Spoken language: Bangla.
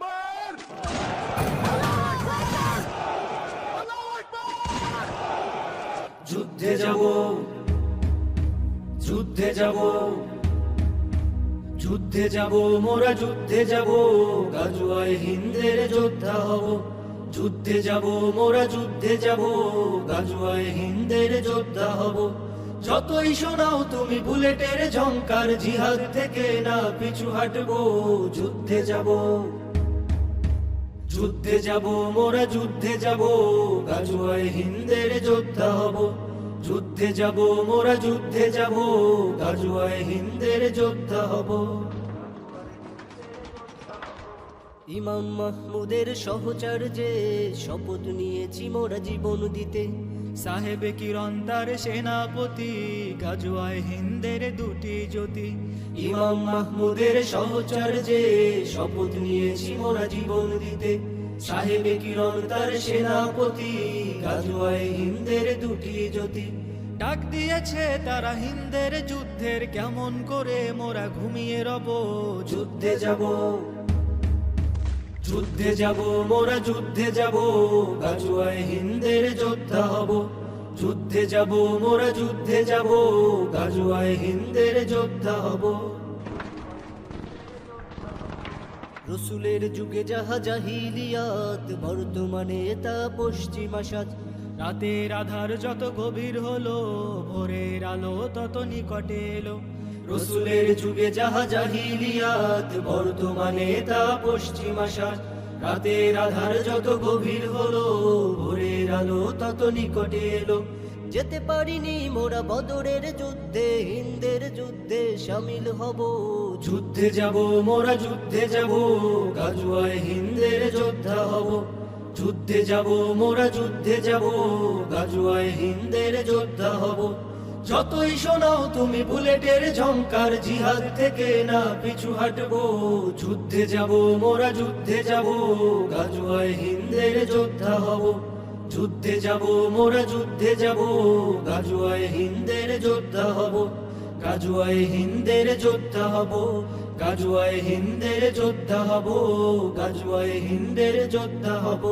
আকবার যুদ্ধে যাব। যুদ্ধে যাব। যুদ্ধে যাব, মোরা যুদ্ধে যাব। গাজুয়ায় হিন্দের যোদ্ধা হব। যুদ্ধে যাব, মোরা যুদ্ধে যাব। গাজুয়ায় হিন্দের যোদ্ধা হব। যতই শোনাও তুমি বুলেটের ঝংকার, জিহাদ থেকে না পিছু হাঁটবো। যুদ্ধে যাব। যুদ্ধে যাব, মোরা যুদ্ধে যাব, গাজুয়ায় হিন্দের যোদ্ধা হব। যুদ্ধে যাব, মোরা যুদ্ধে যাব, গাজুয়ায় হিন্দের যোদ্ধা হব। ইমাম মাহমুদের সহচর্যে শপথ নিয়েছি মোরা জীবন দিতে। সাহেবে কিরণ তার সেনাপতি, গাজুয়ায় হিন্দের দুটি ইমাম মাহমুদের শপথ জীবন দিতে। সাহেবে কিরণ তার সেনাপতি গাজুয়ায় হিন্দের দুটি জ্যোতি। ডাক দিয়েছে তারা হিন্দের যুদ্ধের কেমন করে, মোরা ঘুমিয়ে রব, যুদ্ধে যাব। যুদ্ধে যাব, মোরা যুদ্ধে যাব গাজুয়ায় হিন্দের যোদ্ধা হব। যুদ্ধে যাব, মোরা যুদ্ধে যাব, গাজুয়ায় হিন্দের যোদ্ধা হব। রসুলের যুগে যাহা জাহিলিয়াত, বর্তমানে তা পশ্চিমা সাজ রাতের আধার যত গভীর হলো, ভোরের আলো তত নিকটে এলো। রসুলের যুগে যাহা জাহিলিয়াত, বর্তমানে তা পশ্চিমা সাজ রাতের আধার যত গভীর হলো, ভোরের আলো তত নিকটে এলো। যেতে পারিনি মোরা বদরের যুদ্ধে, হিন্দের যুদ্ধে সামিল হব। যুদ্ধে যাব, মোরা যুদ্ধে যাব, গাজুয়ায় হিন্দের যোদ্ধা হব। যুদ্ধে যাব, মোরা যুদ্ধে যাব, গাজুয়ায় হিন্দের যোদ্ধা হব। যতই শোনাও তুমি বুলেটের ঝংকার, জিহাদ থেকে না পিছু হাঁটবো। যুদ্ধে যাব, মোরা যুদ্ধে যাব, গাজুয়ায় হিন্দের যোদ্ধা হব। যুদ্ধে যাব, মোরা যুদ্ধে যাব, গাজুয়ায় হিন্দের যোদ্ধা হব। গাজুয়ায় হিন্দের যোদ্ধা হব, গাজুয়ায় হিন্দের যোদ্ধা হব, গাজুয়ায় হিন্দের যোদ্ধা হব।